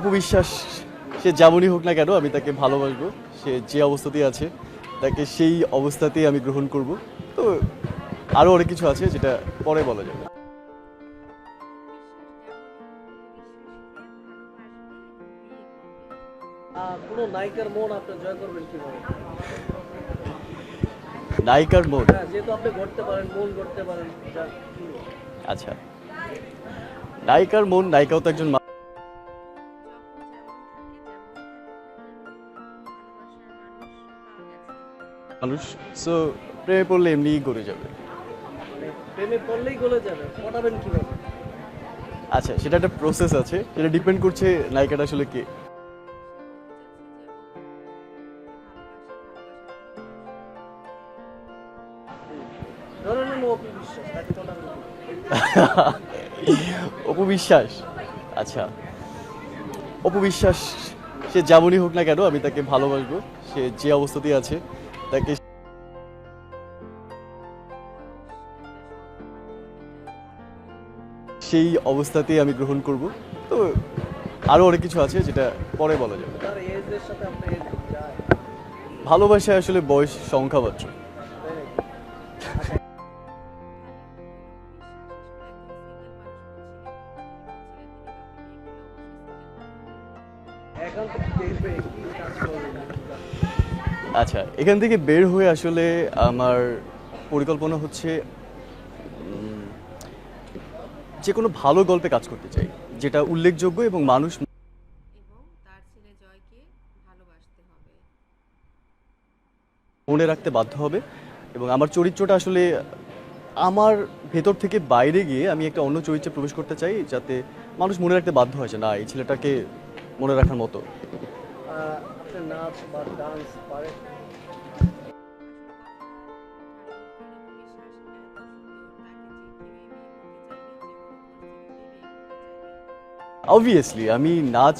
অপবিশ্বাস সে যেমনই হোক না কেন আমি তাকে ভালোবাসবো। সে যে অবস্থাতেই আছে তাকে সেই অবস্থাতেই আমি গ্রহণ করব। তো আরও অনেক কিছু আছে যেটা পরে বলা যাবে। কোনো নায়িকার মন আপনি জয় করবেন কীভাবে? নায়িকার মন? হ্যাঁ যেহেতু আপনি গড়তে পারেন মন গড়তে পারেন আচ্ছা। নায়িকার মন নায়িকাও তো একজন মানুষ। সো প্রেমে পড়লে এমনিই গড়ে যাবে। প্রেমে পড়লেই গলে যাবে পটাবেন কীভাবে? আচ্ছা সেটা একটা প্রসেস আছে। সেটা ডিপেন্ড করছে নায়িকাটা আসলে কে। ধরে নেন অপু বিশ্বাস তাকে পটাবেন কীভাবে? অপবিশ্বাস? আচ্ছা। অপবিশ্বাস সে যেমনই হোক না কেন আমি তাকে ভালোবাসবো। সে যে অবস্থাতেই আছে তাকে সেই অবস্থাতেই আমি গ্রহণ করব। তো আরও অনেক কিছু আছে যেটা পরে বলা যাবে। ভালোবাসায় আসলে বয়স সংখ্যামাত্র এখন আচ্ছা এখান থেকে বের হয়ে আসলে আমার পরিকল্পনা হচ্ছে যে কোনো ভালো গল্পে কাজ করতে চাই যেটা উল্লেখযোগ্য এবং মানুষ এবং তার ছেলে জয়কে ভালোবাসতে হবে। মনে রাখতে বাধ্য হবে এবং আমার চরিত্রটা আসলে আমার ভেতর থেকে বাইরে গিয়ে আমি একটা অন্য চরিত্রে প্রবেশ করতে চাই যাতে মানুষ মনে রাখতে বাধ্য হয় যে না এই ছেলেটাকে মনে রাখার মতো। নাচ বা ডান্স পারেন অবভিয়াসলি আমি নাচ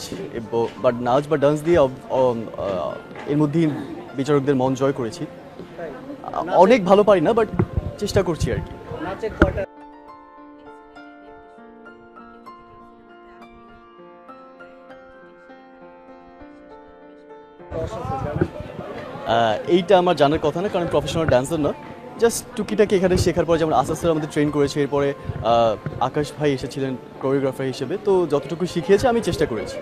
বাট নাচ বা ডান্স দিয়ে অম, আহ, এর মধ্যেই বিচারকদের মন জয় করেছি। অনেক ভালো পারি না বাট চেষ্টা করছি আর কি। নাচের কয়টা এইটা আমার জানার কথা না, কারণ প্রফেশনাল ডান্সার না। জাস্ট টুকিটাকে এখানে শেখার পর যেমন আস্তে আস্তে আমাদের ট্রেন করেছে, এরপরে আকাশ ভাই এসেছিলেন কোরিওগ্রাফার হিসেবে। তো যতটুকু শিখিয়েছে আমি চেষ্টা করেছি।